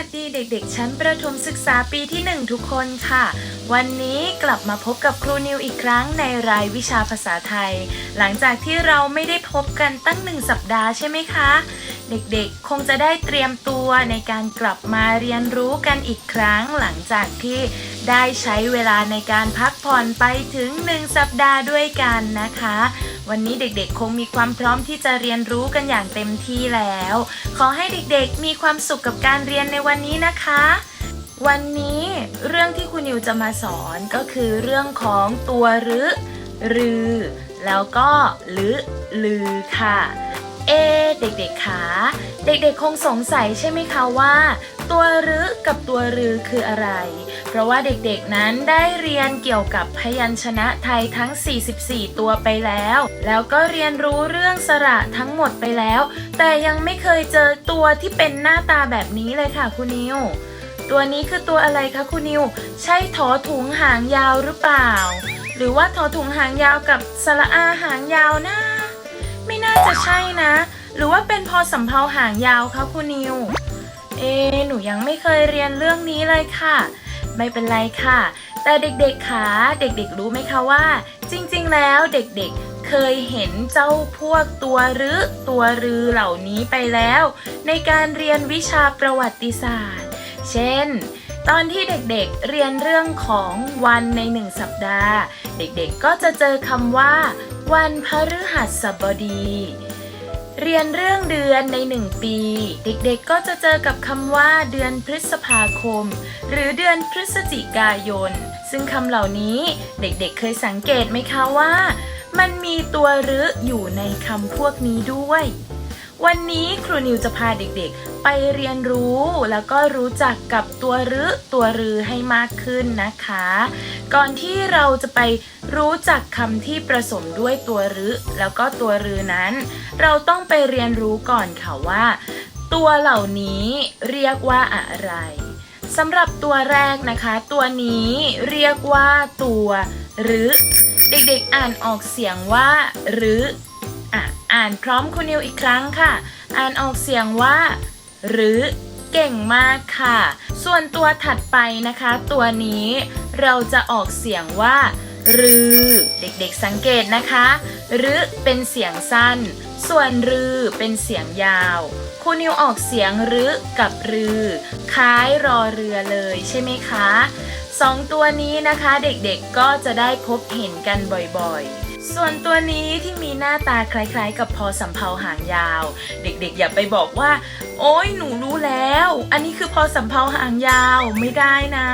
วัสดีเด็กๆ ชั้นประถมศึกษาปีที่ 1 ทุกคนค่ะ วันนี้กลับมาพบกับครูนิวอีกครั้งในรายวิชาภาษาไทย หลังจากที่เราไม่ได้พบกันตั้งหนึ่งสัปดาห์ใช่ไหมคะ เด็กๆ คงจะได้เตรียมตัวในการกลับมาเรียนรู้กันอีกครั้ง หลังจากที่ได้ใช้เวลาในการพักผ่อนไปถึง 1 สัปดาห์ด้วยกันนะคะ วันนี้เด็กๆ คงมีความพร้อมที่จะเรียนรู้กันอย่างเต็มที่แล้ว ขอให้เด็กๆ มีความสุขกับการเรียนในวันนี้นะคะ วันนี้เรื่องที่คุณนิวจะมาสอนก็คือเรื่องของตัวรึรือ แล้วก็ลือลือค่ะ เอ เด็กๆคะเด็กๆ คงสงสัยใช่ไหมคะว่า ตัวรึกับตัวรือคืออะไร เพราะว่าเด็กๆนั้นได้เรียนเกี่ยวกับพยัญชนะไทยทั้ง 44 ตัวไปแล้ว แล้วก็เรียนรู้เรื่องสระทั้งหมดไปแล้ว แต่ยังไม่เคยเจอตัวที่เป็นหน้าตาแบบนี้เลยค่ะคุณนิว ตัวนี้คือตัวอะไรคะคุณนิว ใช่ถอถุงหางยาวหรือเปล่า หรือว่าถอถุงหางยาวกับสระอาหางยาวนะ ไม่น่าจะใช่นะ หรือว่าเป็นพอสำเภาหางยาวคะคุณนิว เอ หนูยังไม่เคยเรียนเรื่องนี้เลยค่ะ ไม่เป็นไรค่ะ แต่เด็กๆคะเด็กๆ รู้ไหมคะว่า จริงๆ แล้วเด็กๆ เคยเห็นเจ้าพวกตัวรึตัวรือเหล่านี้ไปแล้ว ในการเรียนวิชาประวัติศาสตร์ เช่นตอนที่เด็กๆเรียนเรื่องของวันในหนึ่งสัปดาห์ เด็กๆก็จะเจอคำว่า วันพฤหัสบดี เรียนเรื่องเดือนในหนึ่งปี เด็กๆก็จะเจอกับคำว่าเดือนพฤษภาคม หรือเดือนพฤศจิกายน ซึ่งคำเหล่านี้เด็กๆเคยสังเกตไหมคะว่า มันมีตัวรึอยู่ในคำพวกนี้ด้วย วันนี้ครูนิวจะพาเด็กๆ ไปเรียนรู้แล้วก็รู้จักกับตัวรึตัวรือให้มากขึ้นนะคะ ก่อนที่เราจะไปรู้จักคำที่ประสมด้วยตัวรึแล้วก็ตัวรือนั้น เราต้องไปเรียนรู้ก่อนค่ะว่า ตัวเหล่านี้เรียกว่าอะไรสำหรับตัวแรกนะคะ ตัวนี้เรียกว่าตัวรึเด็กๆอ่านออกเสียงว่ารึ อะอ่านพร้อมคุณนิวอีกครั้งค่ะ อ่านออกเสียงว่า หรือเก่งมากค่ะ ส่วนตัวถัดไปนะคะ ตัวนี้เราจะออกเสียงว่า รือ เด็กๆสังเกตนะคะรือเป็นเสียงสั้น ส่วนรือเป็นเสียงยาวคุณนิวออกเสียงรือกับรือ คล้ายรอเรือเลยใช่ไหมคะสองตัวนี้นะคะเด็กๆก็จะได้พบเห็นกันบ่อยๆ ส่วนตัวนี้ที่มีหน้าตาคล้ายๆ กับพอสำเภาหางยาว เด็กๆ อย่าไปบอกว่า โอ้ยหนูรู้แล้ว อันนี้คือพอสำเภาหางยาวไม่ได้นะ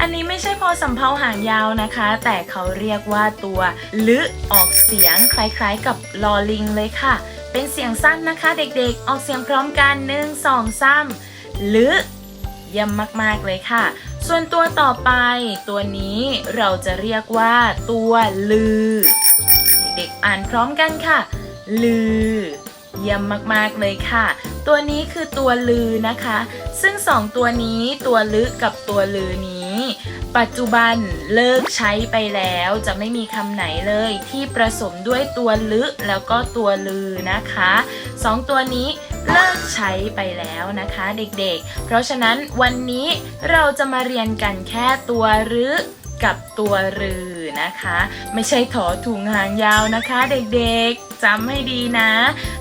อันนี้ไม่ใช่พอสำเภาหางยาวนะคะ แต่เขาเรียกว่าตัวลึออกเสียงคล้ายๆ กับลอลิงเลยค่ะ เป็นเสียงสั้นนะคะเด็กๆ ออกเสียงพร้อมกันหนึ่งสองสามลึเยี่ยมมากๆเลยค่ะ ส่วนตัวต่อไป ตัวนี้เราจะเรียกว่าตัวลือ ด็กๆ อ่านพร้อมกันค่ะ ลือ เยี่ยมมากๆเลยค่ะ ตัวนี้คือตัวลือนะคะ ซึ่งสองตัวนี้ตัวลึกกับตัวลือนี้ ปัจจุบันเลิกใช้ไปแล้วจะไม่มีคำไหนเลยที่ประสมด้วยตัวลึแล้วก็ตัวลือนะคะสองตัวนี้เลิกใช้ไปแล้วนะคะเด็กๆ เพราะฉะนั้นวันนี้เราจะมาเรียนกันแค่ตัวรึกับตัวรือ นะคะ ไม่ใช่ถอถุงหางยาวนะคะเด็กๆจำให้ดีนะ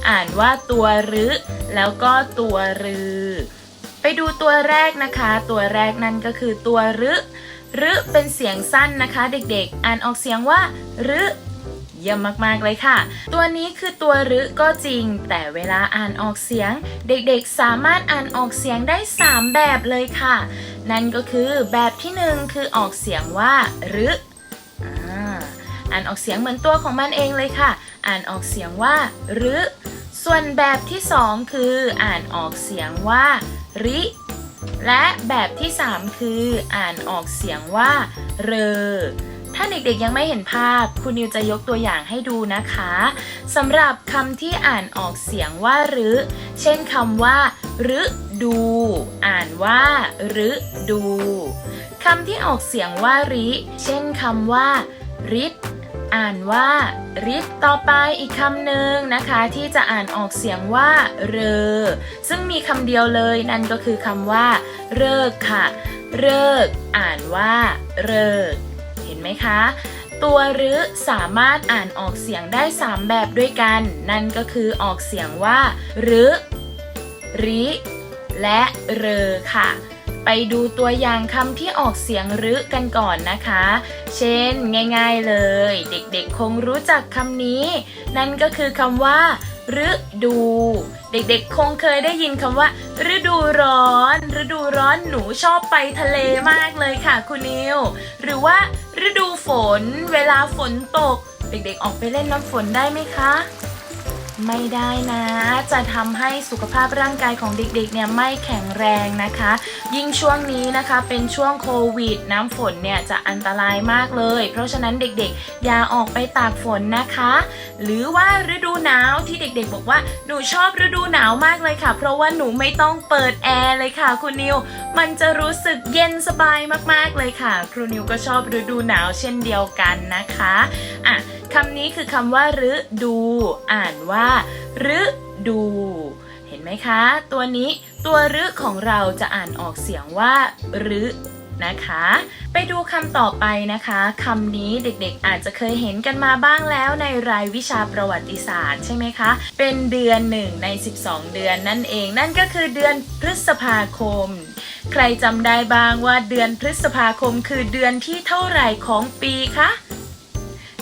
อ่านว่าตัวรึแล้วก็ตัวรือ ไปดูตัวแรกนะคะ ตัวแรกนั่นก็คือตัวรึรึเป็นเสียงสั้นนะคะ เด็กๆ อ่านออกเสียงว่ารึเยี่ยมมากๆเลยค่ะ ตัวนี้คือตัวรึก็จริง แต่เวลาอ่านออกเสียง เด็กๆ สามารถอ่านออกเสียงได้ 3 แบบเลยค่ะ นั่นก็คือแบบที่หนึ่งคือออกเสียงว่ารึ อ่านออกเสียงเหมือนตัวของมันเองเลยค่ะ อ่านออกเสียงว่ารึส่วนแบบที่สองคือ อ่านออกเสียงว่า ริ และแบบที่ 3 คือ อ่านออกเสียงว่า เรอถ้าเด็กๆยังไม่เห็นภาพ คุณนิวจะยกตัวอย่างให้ดูนะคะสำหรับคำที่อ่านออกเสียงว่ารึเช่นคำว่ารึดู อ่านว่ารึดูคำที่ออกเสียงว่าริ เช่นคำว่าริด อ่านว่าริดต่อไปอีกคำหนึ่งนะคะ ที่จะอ่านออกเสียงว่า เรอ ซึ่งมีคำเดียวเลยนั่นก็คือคำว่า เลิกค่ะ เลิก อ่านว่า เลิก เห็นไหมคะ ตัวรึสามารถอ่านออกเสียงได้ 3 แบบด้วยกัน นั่นก็คือออกเสียงว่ารึริ และเรอค่ะ ไปดูตัวอย่างคำที่ออกเสียงรึกันก่อนนะคะ เช่น ง่าย ๆเลย เด็กๆ คงรู้จักคำนี้ นั่นก็คือคำว่าฤดู เด็กๆ คงเคยได้ยินคำว่า ฤดูร้อน ฤดูร้อนหนูชอบไปทะเลมากเลยค่ะคุณนิว หรือว่า ฤดูฝน เวลาฝนตก เด็กๆ ออกไปเล่นน้ำฝนได้ไหมคะ ไม่ได้นะ จะทำให้สุขภาพร่างกายของเด็กๆเนี่ยไม่แข็งแรงนะคะ ยิ่งช่วงนี้นะคะเป็นช่วงโควิด น้ำฝนเนี่ยจะอันตรายมากเลย เพราะฉะนั้นเด็กๆ อย่าออกไปตากฝนนะคะ หรือว่าฤดูหนาวที่เด็กๆ บอกว่าหนูชอบฤดูหนาวมากเลยค่ะ เพราะว่าหนูไม่ต้องเปิดแอร์เลยค่ะคุณนิว มันจะรู้สึกเย็นสบายมากๆเลยค่ะ ครูนิวก็ชอบฤดูหนาวเช่นเดียวกันนะคะอะ คำนี้คือคำว่าฤดู อ่านว่าฤดู เห็นไหมคะ ตัวนี้ตัวฤของเราจะอ่านออกเสียงว่าฤนะคะ ไปดูคำต่อไปนะคะคำนี้เด็กๆอาจจะเคยเห็นกันมาบ้างแล้วในรายวิชาประวัติศาสตร์ใช่ไหมคะ เป็นเดือนหนึ่งใน 12 เดือนนั่นเอง นั่นก็คือเดือนพฤษภาคม ใครจำได้บ้างว่าเดือนพฤษภาคมคือเดือนที่เท่าไหร่ของปีคะ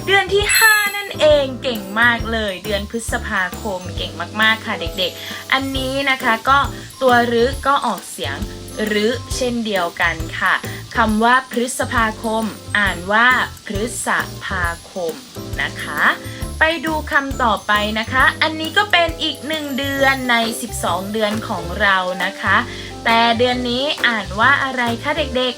เดือนที่ 5 นั่นเองเก่งมากเลย เดือนพฤษภาคมเก่งมากๆค่ะเด็กๆ อันนี้นะคะก็ตัวรึก็ออกเสียงรึเช่นเดียวกันค่ะคำว่าพฤษภาคม อ่านว่าพฤษภาคมนะคะ ไปดูคำต่อไปนะคะ อันนี้ก็เป็นอีกหนึ่งเดือนใน 12 เดือนของเรานะคะ แต่เดือนนี้อ่านว่าอะไรคะเด็ก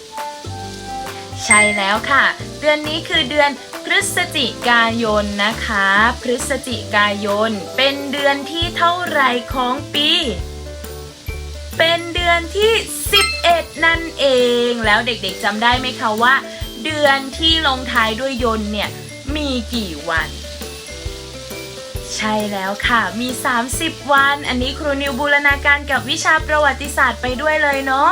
ๆ ใช่แล้วค่ะ เดือนนี้คือเดือน พฤศจิกายนนะคะ พฤศจิกายน เป็นเดือนที่เท่าไรของปี เป็นเดือนที่ 11 นั่นเอง แล้วเด็กๆจำได้ไหมคะว่า เดือนที่ลงท้ายด้วยยนเนี่ยมีกี่วันใช่แล้วค่ะ มี 30 วัน อันนี้ครูนิวบูรณาการกับวิชาประวัติศาสตร์ไปด้วยเลยเนาะ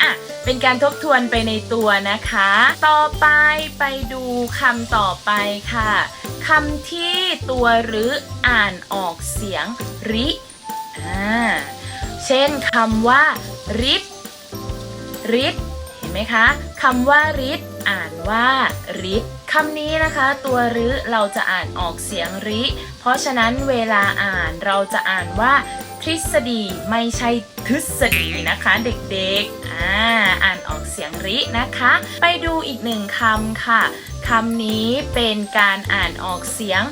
อะ เป็นการทบทวนไปในตัวนะคะ ต่อไปไปดูคำต่อไปค่ะคำที่ตัวหรืออ่านออกเสียงริอ่าเช่นคำว่าริดริดเห็นไหมคะคำว่าริดอ่านว่าริดคำนี้นะคะ ตัวรึเราจะอ่านออกเสียงริ เพราะฉะนั้นเวลาอ่านเราจะอ่านว่า ทฤษฎีไม่ใช่ทฤษฎีนะคะเด็กๆ อ่าอ่านออกเสียงรินะคะ ไปดูอีกหนึ่งคำค่ะคำนี้เป็นการอ่านออกเสียง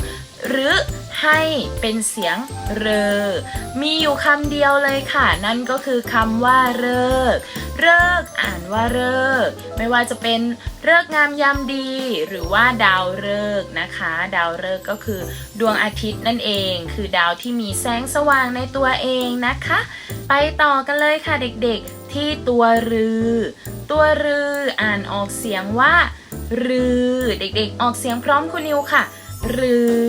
หรือให้เป็นเสียงเรอ มีอยู่คำเดียวเลยค่ะ นั่นก็คือคำว่าเลิกเลิกอ่านว่าเลิกไม่ว่าจะเป็นเลิกงามยามดี หรือว่าดาวเลิกนะคะ ดาวเลิกก็คือดวงอาทิตย์นั่นเอง คือดาวที่มีแสงสว่างในตัวเองนะคะ ไปต่อกันเลยค่ะเด็กๆ ที่ตัวรือ ตัวรืออ่านออกเสียงว่า รือ เด็กๆ ออกเสียงพร้อมคุณนิวค่ะ รือ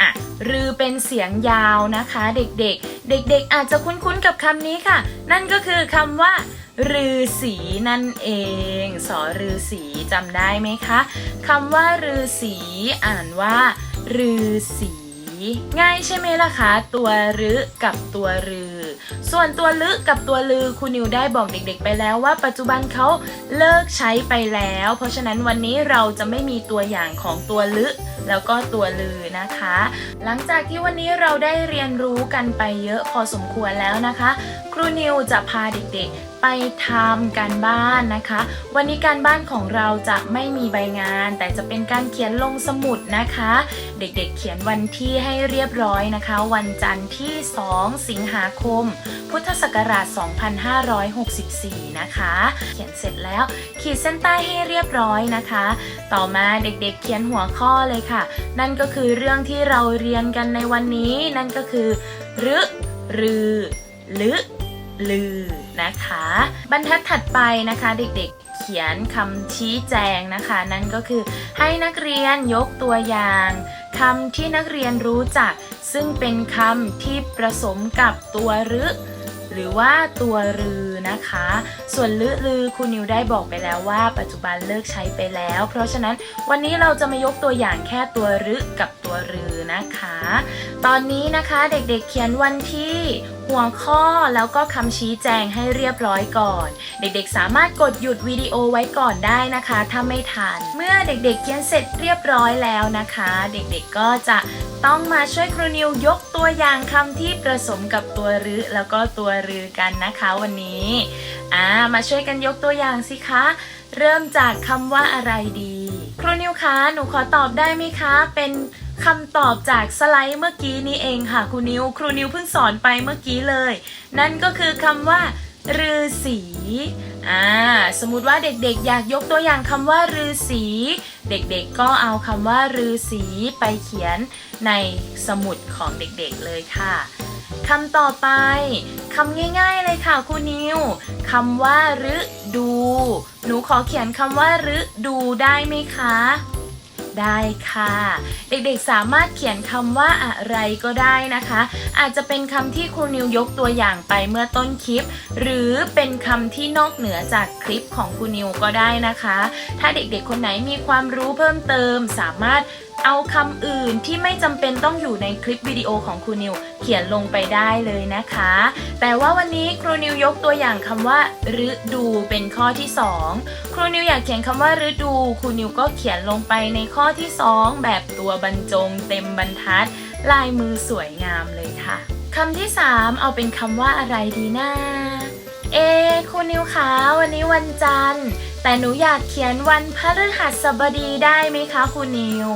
อะรือเป็นเสียงยาวนะคะ เด็กๆ เด็ก ๆ อาจจะคุ้นๆกับคำนี้ค่ะ นั่นก็คือคำว่ารือสีนั่นเอง สอรือสีจำได้ไหมคะคำว่ารือสีอ่านว่า รือสีง่ายใช่ไหมล่ะคะ ตัวรึกับตัวรือ ส่วนตัวลึกับตัวลือคุณนิวได้บอกเด็กๆ ไปแล้วว่า ปัจจุบันเขาเลิกใช้ไปแล้ว เพราะฉะนั้นวันนี้เราจะไม่มีตัวอย่างของตัวลึ แล้วก็ตัวลือนะคะ หลังจากที่วันนี้เราได้เรียนรู้กันไปเยอะพอสมควรแล้วนะคะ ครูนิวจะพาเด็กๆไปทำการบ้านนะคะ วันนี้การบ้านของเราจะไม่มีใบงาน แต่จะเป็นการเขียนลงสมุดนะคะ เด็กๆเขียนวันที่ให้เรียบร้อยนะคะ วันจันทร์ที่ 2 สิงหาคม พุทธศักราช 2564 นะคะ เขียนเสร็จแล้ว ขีดเส้นใต้ให้เรียบร้อยนะคะ ต่อมาเด็กๆเขียนหัวข้อเลยค่ะนั่นก็คือเรื่องที่เราเรียนกันในวันนี้ นั่นก็คือรึรือลึลือนะคะ บรรทัดถัดไปนะคะเด็กๆ เขียนคำชี้แจงนะคะ นั่นก็คือให้นักเรียนยกตัวอย่างคำที่นักเรียนรู้จัก ซึ่งเป็นคำที่ผสมกับตัวรึ หรือว่าตัวรือ นะคะ ส่วนลือลือคุณนิวได้บอกไปแล้วว่า ปัจจุบันเลิกใช้ไปแล้ว เพราะฉะนั้นวันนี้เราจะมายกตัวอย่างแค่ตัวรึกับตัวรือนะคะ ตอนนี้นะคะเด็กๆเขียนวันที่หัวข้อแล้วก็คำชี้แจงให้เรียบร้อยก่อน เด็กๆ สามารถกดหยุดวิดีโอไว้ก่อนได้นะคะ ถ้าไม่ทัน เมื่อเด็กๆเขียนเสร็จเรียบร้อยแล้วนะคะ เด็กๆก็จะ ต้องมาช่วยครูนิวยกตัวอย่างคำที่ผสมกับตัวรึแล้วก็ตัวรือกันนะคะวันนี้อ่ามาช่วยกันยกตัวอย่างสิคะ เริ่มจากคำว่าอะไรดี ครูนิวคะหนูขอตอบได้ไหมคะ เป็นคำตอบจากสไลด์เมื่อกี้นี้เองค่ะครูนิว ครูนิวเพิ่งสอนไปเมื่อกี้เลย นั่นก็คือคำว่าฤาษี อ่าสมมติว่าเด็กๆ อยากยกตัวอย่างคำว่ารือสี เด็กๆก็เอาคำว่ารือสีไปเขียนในสมุดของเด็กๆเลยค่ะคำต่อไปคำง่ายๆเลยค่ะครูนิวคำว่าฤดู หนูขอเขียนคำว่าฤดูได้ไหมคะ ได้ค่ะ เด็กๆสามารถเขียนคำว่าอะไรก็ได้นะคะ อาจจะเป็นคำที่ครูนิวยกตัวอย่างไปเมื่อต้นคลิป หรือเป็นคำที่นอกเหนือจากคลิปของครูนิวก็ได้นะคะ ถ้าเด็กๆคนไหนมีความรู้เพิ่มเติมสามารถ เอาคำอื่นที่ไม่จำเป็นต้องอยู่ในคลิปวิดีโอของครูนิว เขียนลงไปได้เลยนะคะ แต่ว่าวันนี้ครูนิวยกตัวอย่างคำว่าฤดูเป็นข้อที่สองครูนิวอยากเขียนคำว่าฤดู ครูนิวก็เขียนลงไปในข้อที่ 2 แบบตัวบรรจงเต็มบรรทัด ลายมือสวยงามเลยค่ะคำที่ 3 เอาเป็นคำว่าอะไรดีนะเอครูนิวคะวันนี้วันจันทร์ แต่หนูอยากเขียนวันพฤหัสบดีได้ไหมคะครูนิว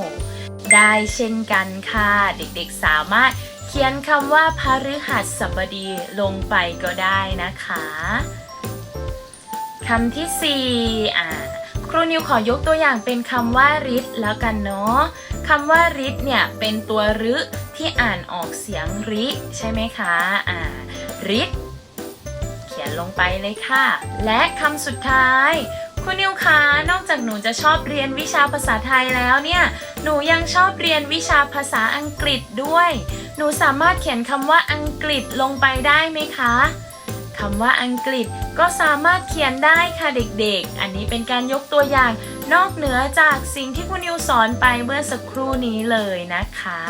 ได้เช่นกันค่ะ เด็กๆสามารถเขียนคำว่าพฤหัสบดีลงไปก็ได้นะคะคำที่ 4 อ่า ครูนิวขอยกตัวอย่างเป็นคำว่าริดแล้วกันเนาะคำว่าริดเนี่ยเป็นตัวรึที่อ่านออกเสียงริใช่ไหมคะ อ่าริดเขียนลงไปเลยค่ะ และคำสุดท้าย คุณนิวคะ นอกจากหนูจะชอบเรียนวิชาภาษาไทยแล้วเนี่ย หนูยังชอบเรียนวิชาภาษาอังกฤษด้วย หนูสามารถเขียนคำว่าอังกฤษลงไปได้ไหมคะ คำว่าอังกฤษก็สามารถเขียนได้ค่ะเด็กๆ อันนี้เป็นการยกตัวอย่าง นอกเหนือจากสิ่งที่คุณนิวสอนไปเมื่อสักครู่นี้เลยนะคะ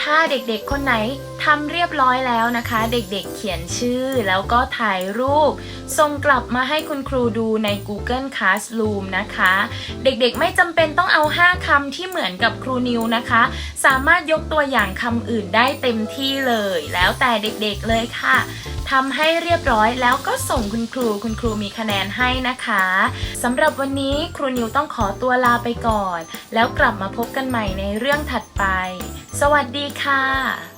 ถ้าเด็กๆคนไหนทำเรียบร้อยแล้วนะคะ เด็กๆเขียนชื่อแล้วก็ถ่ายรูป ส่งกลับมาให้คุณครูดูใน Google Classroom นะคะ เด็กๆไม่จำเป็นต้องเอา 5คำที่เหมือนกับครูนิวนะคะ สามารถยกตัวอย่างคำอื่นได้เต็มที่เลย แล้วแต่เด็กๆเลยค่ะ ทำให้เรียบร้อยแล้วก็ส่งคุณครูคุณครูมีคะแนนให้นะคะสำหรับวันนี้ครูนิวต้องขอตัวลาไปก่อน แล้วกลับมาพบกันใหม่ในเรื่องถัดไป สวัสดีค่ะ